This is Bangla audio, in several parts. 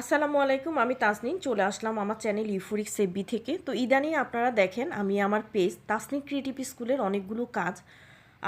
আসসালামু আলাইকুম, আমি তাসনিন চলে আসলাম আমার চ্যানেল ইউফোরিক সেবি থেকে। তো ইদানিং আপনারা দেখেন, আমি আমার পেজ তাসনিন ক্রিয়েটিভ স্কুলের অনেকগুলো কাজ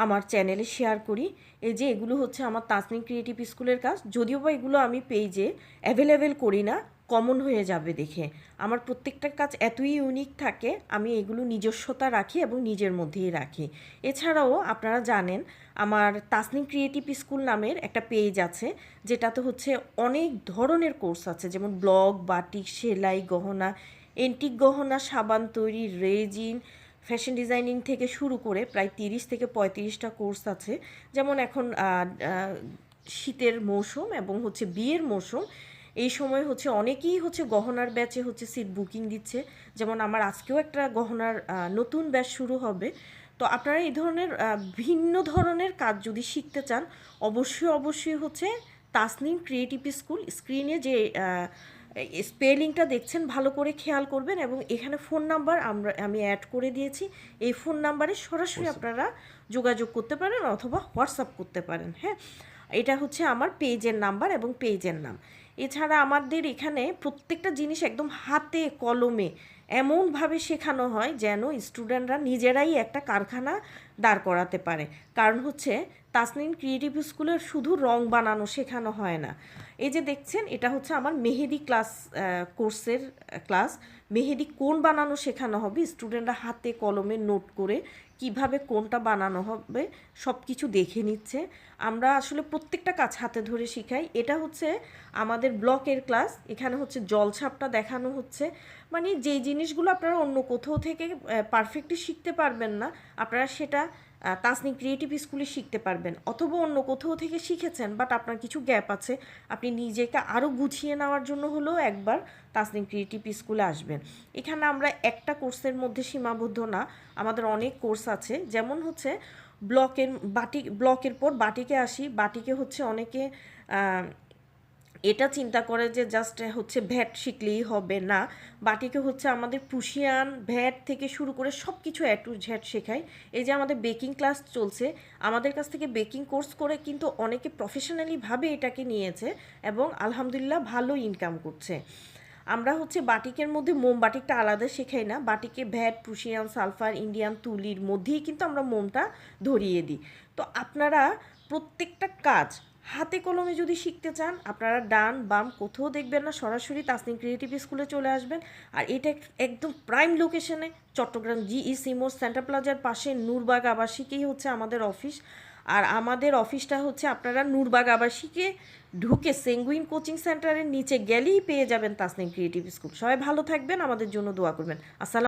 আমার চ্যানেলে শেয়ার করি। এই যে এগুলো হচ্ছে আমার তাসনিন ক্রিয়েটিভ স্কুলের কাজ। যদিও বা এগুলো আমি পেজে অ্যাভেলেবেল করি না কমন হয়ে যাবে দেখে। আমার প্রত্যেকটা কাজ এতই ইউনিক থাকে, আমি এগুলো নিজস্বতা রাখি এবং নিজের মধ্যেই রাখি। এছাড়াও আপনারা জানেন, আমার তাসনিম ক্রিয়েটিভ স্কুল নামের একটা পেজ আছে, যেটাতে হচ্ছে অনেক ধরনের কোর্স আছে, যেমন ব্লগ বাটিক সেলাই, গহনা এন্টিক গহনা, সাবান তৈরি, রেজিন ফ্যাশন ডিজাইনিং থেকে শুরু করে প্রায় তিরিশ থেকে পঁয়ত্রিশটা কোর্স আছে। যেমন এখন শীতের মৌসুম এবং হচ্ছে বিয়ের মৌসুম। এই সময় হচ্ছে অনেকেই হচ্ছে গহনার ব্যাচে হচ্ছে সিট বুকিং দিচ্ছে। যেমন আমার আজকেও একটা গহনার নতুন ব্যাচ শুরু হবে। তো আপনারা এই ধরনের ভিন্ন ধরনের কাজ যদি শিখতে চান অবশ্যই অবশ্যই হচ্ছে তাসনিম ক্রিয়েটিভ স্কুল স্ক্রিনে যে স্পেলিংটা দেখছেন ভালো করে খেয়াল করবেন এবং এখানে ফোন নাম্বার আমরা আমি অ্যাড করে দিয়েছি। এই ফোন নাম্বারে সরাসরি আপনারা যোগাযোগ করতে পারেন অথবা হোয়াটসঅ্যাপ করতে পারেন হ্যাঁ? এটা হচ্ছে আমার পেজের নাম্বার এবং পেজের নাম। এছাড়া আমাদের এখানে প্রত্যেকটা জিনিস একদম হাতে, কলমে এমনভাবে শেখানো হয় যেন স্টুডেন্টরা নিজেরাই একটা কারখানা দাঁড় করাতে পারে। কারণ হচ্ছে তাসনিন ক্রিয়েটিভ স্কুলের শুধু রং বানানো শেখানো হয় না। এই যে দেখছেন, এটা হচ্ছে আমার মেহেদি ক্লাস কোর্সের ক্লাস। মেহেদি কোন বানানো শেখানো হবে? স্টুডেন্টরা হাতে, কলমে নোট করে কীভাবে কোনটা বানানো হবে সব কিছু দেখে নিচ্ছে। আমরা আসলে প্রত্যেকটা কাজ হাতে ধরে শিখাই। এটা হচ্ছে আমাদের ব্লকের ক্লাস। এখানে হচ্ছে জলছাপটা দেখানো হচ্ছে। মানে যেই জিনিসগুলো আপনারা অন্য কোথাও থেকে পারফেক্টলি শিখতে পারবেন না, আপনারা সেটা তাসনি ক্রিয়েটিভ স্কুলে শিখতে পারবেন। অথবা অন্য কোথাও থেকে শিখেছেন বাট আপনার কিছু গ্যাপ আছে, আপনি নিজেকে আরও গুছিয়ে নেওয়ার জন্য হলেও একবার তাসনিম ক্রিয়েটিভ স্কুলে আসবেন। এখানে আমরা একটা কোর্সের মধ্যে সীমাবদ্ধ না। আমাদের অনেক কোর্স আছে, যেমন হচ্ছে ব্লকের বাটি, ব্লকের পর বাটিকে আসি, বাটিকে হচ্ছে অনেকে এটা চিন্তা করে যে জাস্ট হচ্ছে ভ্যাট শিখলেই হবে না। বাটিকে হচ্ছে আমাদের পুশিয়ান ভ্যাট থেকে শুরু করে সব কিছু টু ঝ্যাট শেখায়। এই যে আমাদের বেকিং ক্লাস চলছে, আমাদের কাছ থেকে বেকিং কোর্স করে কিন্তু অনেকে প্রফেশনালিভাবে এটাকে নিয়েছে এবং আলহামদুলিল্লাহ ভালো ইনকাম করছে। আমরা হচ্ছে বাটিকের মধ্যে মোম, বাটিকটা আলাদা শেখাই না। বাটিকে ভ্যাট, প্রুশিয়ান, সালফার, ইন্ডিয়ান, তুলির মধ্যেই কিন্তু আমরা মোমটা ধরিয়ে দিই। তো আপনারা প্রত্যেকটা কাজ হাতে কলমে যদি শিখতে চান, আপনারা ডান বাম কোথাও দেখবেন না, সরাসরি তাসনিম ক্রিয়েটিভ স্কুলে চলে আসবেন। আর এটা একদম প্রাইম লোকেশনে, চট্টগ্রাম জিই সিমোর সেন্টার প্লাজার পাশে, নূরবাগ আবাসিকেই হচ্ছে আমাদের অফিস। আর আমাদের অফিসটা হচ্ছে আপনারা নূরবাগ আবাসিকে ঢুকে সেঙ্গুইন কোচিং সেন্টারের নিচে গেলেই পেয়ে যাবেন তাসনিম ক্রিয়েটিভ স্কুল। সবাই ভালো থাকবেন, আমাদের জন্য দোয়া করবেন। আসসালাম